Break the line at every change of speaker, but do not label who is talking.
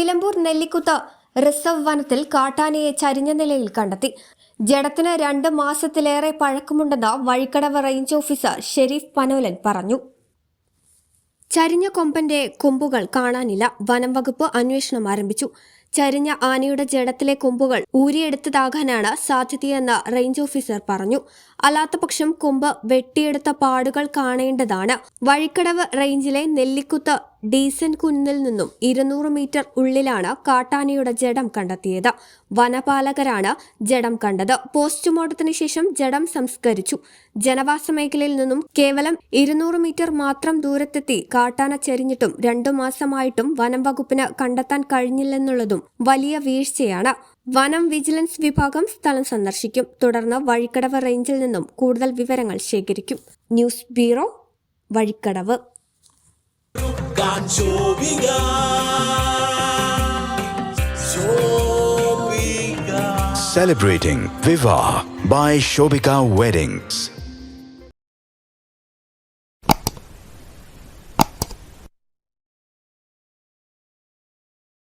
Nilambur Nellikuth reserve വനത്തിൽ കാട്ടാനയെ ചരിഞ്ഞ നിലയിൽ കണ്ടെത്തി. ജഡത്തിന് രണ്ട് മാസത്തിലേറെ പഴക്കമുണ്ടെന്ന് വഴിക്കടവ് റേഞ്ച് ഓഫീസർ ഷെരീഫ് പനോലൻ പറഞ്ഞു. ചരിഞ്ഞ കൊമ്പന്റെ കൊമ്പുകൾ കാണാനില്ല. വനം വകുപ്പ് അന്വേഷണം ആരംഭിച്ചു. ചരിഞ്ഞ ആനയുടെ ജഡത്തിലെ കൊമ്പുകൾ ഊരിയെടുത്തതാകാനാണ് സാധ്യതയെന്ന് റേഞ്ച് ഓഫീസർ പറഞ്ഞു. അല്ലാത്തപക്ഷം കൊമ്പ് വെട്ടിയെടുത്ത പാടുകൾ കാണേണ്ടതാണ്. വഴിക്കടവ് റേഞ്ചിലെ നെല്ലിക്കുത്ത് ഡീസൻ കുന്നിൽ നിന്നും ഇരുന്നൂറ് മീറ്റർ ഉള്ളിലാണ് കാട്ടാനയുടെ ജഡം കണ്ടെത്തിയത്. വനപാലകരാണ് ജഡം കണ്ടത്. പോസ്റ്റ്മോർട്ടത്തിന് ശേഷം ജഡം സംസ്കരിച്ചു. ജനവാസ മേഖലയിൽ നിന്നും കേവലം ഇരുന്നൂറ് മീറ്റർ മാത്രം ദൂരത്തെത്തി കാട്ടാന ചെരിഞ്ഞിട്ടും രണ്ടു മാസമായിട്ടും വനം വകുപ്പിന് കണ്ടെത്താൻ കഴിഞ്ഞില്ലെന്നുള്ളതും വലിയ വീഴ്ചയാണ്. വനം വിജിലൻസ് വിഭാഗം സ്ഥലം സന്ദർശിക്കും. തുടർന്ന് വഴിക്കടവ് റേഞ്ചിൽ നിന്നും കൂടുതൽ വിവരങ്ങൾ ശേഖരിക്കും. News bureau Vazhikkadavu.
Shobiga.
Celebrating Viva by Shobika Weddings.